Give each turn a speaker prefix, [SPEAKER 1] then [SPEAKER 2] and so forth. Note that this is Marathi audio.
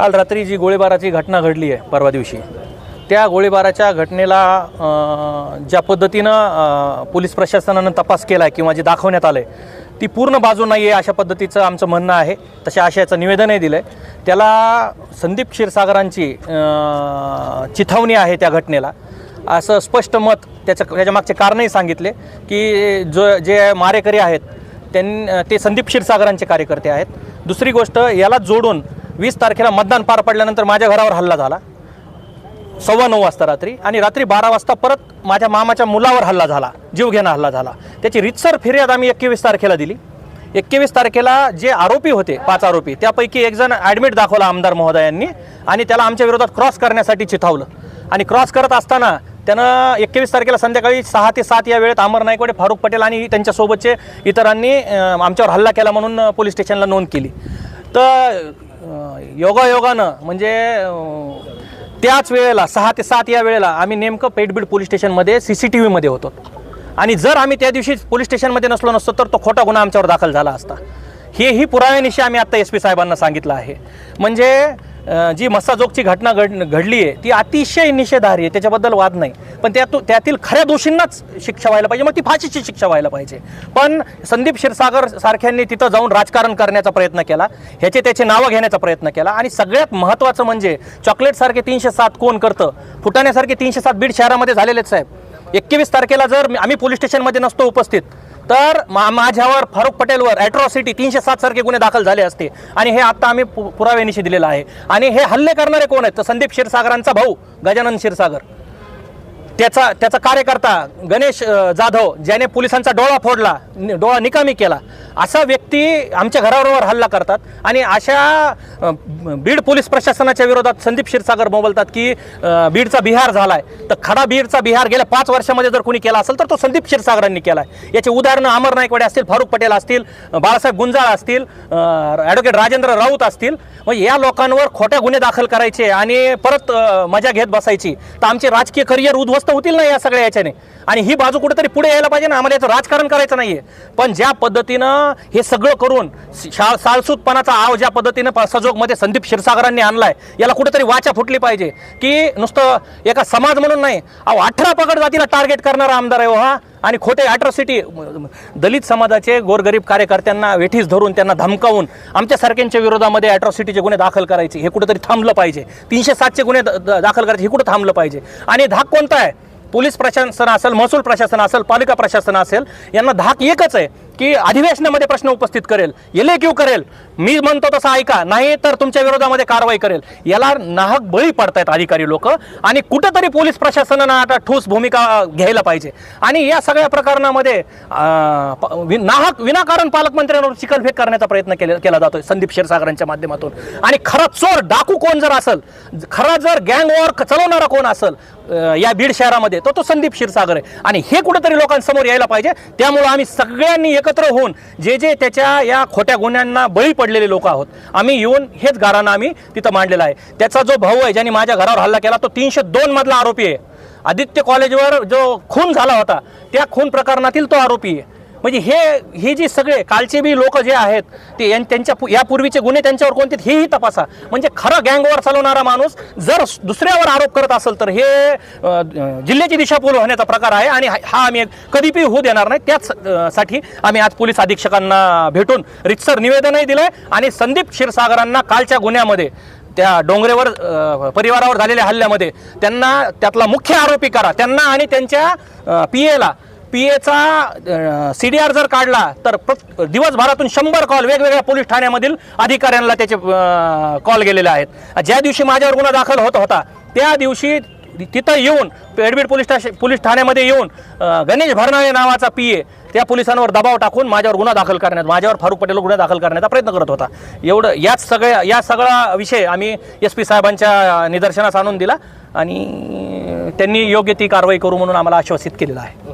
[SPEAKER 1] काल रात्री जी गोळीबाराची घटना घडली आहे परवा दिवशी त्या गोळीबाराच्या घटनेला ज्या पद्धतीनं पोलीस प्रशासनानं तपास केला आहे किंवा जे दाखवण्यात आलं आहे ती पूर्ण बाजू नाही आहे अशा पद्धतीचं आमचं म्हणणं आहे. तशा आशयाचं निवेदनही दिलं आहे त्याला संदीप क्षीरसागरांची चिथावणी आहे त्या घटनेला. असं स्पष्ट मत त्याचं त्याच्या मागचे कारणही सांगितले की जो जे मारेकरी आहेत त्यां ते संदीप क्षीरसागरांचे कार्यकर्ते आहेत. दुसरी गोष्ट याला जोडून वीस तारखेला मतदान पार पडल्यानंतर माझ्या घरावर हल्ला झाला. सव्वा नऊ वाजता रात्री आणि रात्री बारा वाजता परत माझ्या मामाच्या मुलावर हल्ला झाला जीवघेणा हल्ला झाला. त्याची रितसर फिर्याद आम्ही एकवीस तारखेला दिली. एकवीस तारखेला जे आरोपी होते पाच आरोपी त्यापैकी एक जण ॲडमिट दाखवला आमदार महोदयांनी आणि त्याला आमच्या विरोधात क्रॉस करण्यासाठी चिथावलं. आणि क्रॉस करत असताना त्यानं एकवीस तारखेला संध्याकाळी सहा ते सात या वेळेत अमर नायकवाडे फारुख पटेल आणि त्यांच्यासोबतचे इतरांनी आमच्यावर हल्ला केला म्हणून पोलीस स्टेशनला नोंद केली. तर योगायोगानं म्हणजे त्याच वेळेला सहा ते सात या वेळेला आम्ही नेमकं पेटबीड पोलीस स्टेशनमध्ये सी सी टी व्हीमध्ये होतो. आणि जर आम्ही त्या दिवशी पोलीस स्टेशनमध्ये नसलो नसतो तर तो खोटा गुन्हा आमच्यावर दाखल झाला असता. हे ही पुराव्यानिशी आम्ही आत्ता एस पी साहेबांना सांगितलं आहे. म्हणजे जी मस्साजोगची घटना घड घडली आहे ती अतिशय निषेधार्ह आहे त्याच्याबद्दल वाद नाही. पण त्या त्यातील खऱ्या दोषींनाच शिक्षा व्हायला पाहिजे मग ती फाशीची शिक्षा व्हायला पाहिजे. पण संदीप क्षीरसागर सारख्यांनी तिथं जाऊन राजकारण करण्याचा प्रयत्न केला ह्याचे त्याचे नावं घेण्याचा प्रयत्न केला आणि सगळ्यात महत्त्वाचं म्हणजे चॉकलेटसारखे तीनशे सात कोण करतं? फुटाण्यासारखे तीनशे सात बीड शहरामध्ये झालेले साहेब. एकवीस तारखेला जर आम्ही पोलीस स्टेशनमध्ये नसतो उपस्थित तर मा माझ्यावर फारुख पटेलवर ॲट्रॉसिटी तीनशे सात सारखे गुन्हे दाखल झाले असते. आणि हे आत्ता आम्ही पु- पुराव्यानिशी दिलेलं आहे. आणि हे हल्ले करणारे कोण आहेत? तर संदीप क्षीरसागरांचा भाऊ गजानन क्षीरसागर. त्याचा त्याचा कार्यकर्ता गणेश जाधव ज्याने पोलिसांचा डोळा फोडला डोळा निकामी केला असा व्यक्ती आमच्या घरावर हल्ला करतात आणि अशा बीड पोलीस प्रशासनाच्या विरोधात संदीप क्षीरसागर बोलतात की बीडचा बिहार झालाय. तर खडा बीडचा बिहार गेल्या पाच वर्षामध्ये जर कोणी केला असेल तर तो संदीप क्षीरसागरांनी केला आहे याची उदाहरणं अमर नायकवाडे असतील फारुख पटेल असतील बाळासाहेब गुंजाळ असतील ॲडव्होकेट राजेंद्र राऊत असतील मग या लोकांवर खोट्या गुन्हे दाखल करायचे आणि परत मजा घेत बसायची. तर आमचे राजकीय करिअर उद्ध्वस्त होतील ना या सगळ्या याच्याने. आणि ही बाजू कुठेतरी पुढे यायला पाहिजे ना आम्हाला याचं राजकारण करायचं नाहीये. पण ज्या पद्धतीनं हे सगळं करून शा साळसूतपणाचा आव ज्या पद्धतीनं सजोगमध्ये संदीप क्षीरसागरांनी आणलाय याला कुठेतरी वाचा फुटली पाहिजे. की नुसतं एका समाज म्हणून नाही अहो अठरा पकड जातीला टार्गेट करणारा आमदार आहे हो हा. आणि खोटे ॲट्रॉसिटी दलित समाजाचे गोरगरीब कार्यकर्त्यांना वेठीस धरून त्यांना धमकावून आमच्यासारख्यांच्या विरोधामध्ये ॲट्रॉसिटीचे गुन्हे दाखल करायचे. हे कुठेतरी थांबलं पाहिजे. तीनशे सातचे गुन्हे द- दाखल करायचे. हे कुठं थांबलं पाहिजे? आणि धाक कोणता आहे? पोलीस प्रशासन असेल महसूल प्रशासन असेल पालिका प्रशासन असेल यांना धाक एकच आहे. की अधिवेशनामध्ये प्रश्न उपस्थित करेल येले क्यू करेल. मी म्हणतो तसं ऐका नाही तर तुमच्या विरोधामध्ये कारवाई करेल. याला नाहक बळी पडतायत अधिकारी लोक आणि कुठंतरी पोलीस प्रशासनानं आता ठोस भूमिका घ्यायला पाहिजे. आणि या सगळ्या प्रकरणामध्ये वि- नाहक विनाकारण पालकमंत्र्यांवर चिकलफेक करण्याचा प्रयत्न केला केला जातोय संदीप क्षीरसागरांच्या माध्यमातून. आणि खरा चोर डाकू कोण जर असेल खरा जर गँग वॉर चलवणारा कोण असेल या बीड शहरामध्ये तो तो संदीप क्षीरसागर आहे. आणि हे कुठेतरी लोकांसमोर यायला पाहिजे. त्यामुळं आम्ही सगळ्यांनी एक एकत्र होऊन जे जे त्याच्या या खोट्या गुन्ह्यांना बळी पडलेले लोक आहोत आम्ही येऊन हेच गारानं आम्ही तिथं मांडलेला आहे. त्याचा जो भाऊ आहे ज्याने माझ्या घरावर हल्ला केला तो तीनशे दोन मधला आरोपी आहे. आदित्य कॉलेजवर जो खून झाला होता त्या खून प्रकरणातील तो आरोपी आहे. म्हणजे हे हे जे सगळे कालचे बी लोक जे आहेत ते त्यांच्या यापूर्वीचे गुन्हे त्यांच्यावर कोणते आहेत हेही तपासा. म्हणजे खरं गँगवर चालवणारा माणूस जर दुसऱ्यावर आरोप करत असेल तर हे जिल्ह्याची दिशाभूल होण्याचा प्रकार आहे आणि हा हा आम्ही कधीपी होऊ देणार नाही. त्याच साठी आम्ही आज पोलीस अधीक्षकांना भेटून रितसर निवेदनही दिलंय आणि संदीप क्षीरसागरांना कालच्या गुन्ह्यामध्ये त्या डोंगरेवर परिवारावर झालेल्या हल्ल्यामध्ये त्यांना त्यातला मुख्य आरोपी करा. त्यांना आणि त्यांच्या पी एला पी एचा सी डी आर जर काढला तर प्र- दिवसभरातून शंभर कॉल वेगवेगळ्या पोलीस ठाण्यामधील अधिकाऱ्यांना त्याचे कॉल गेलेले आहेत. ज्या दिवशी माझ्यावर गुन्हा दाखल होत होता त्या दिवशी तिथं येऊन पेडबीड पोलीस स्टेशन पोलीस ठाण्यामध्ये येऊन गणेश भरनाळे नावाचा पी ए त्या पोलिसांवर दबाव टाकून माझ्यावर गुन्हा दाखल करण्यात माझ्यावर फारूक पटेल गुन्हा दाखल करण्याचा प्रयत्न करत होता. एवढं याच सगळ्या या सगळा विषय आम्ही एस पी साहेबांच्या निदर्शनास आणून दिला आणि त्यांनी योग्य ती कारवाई करू म्हणून आम्हाला आश्वासित केलेलं आहे.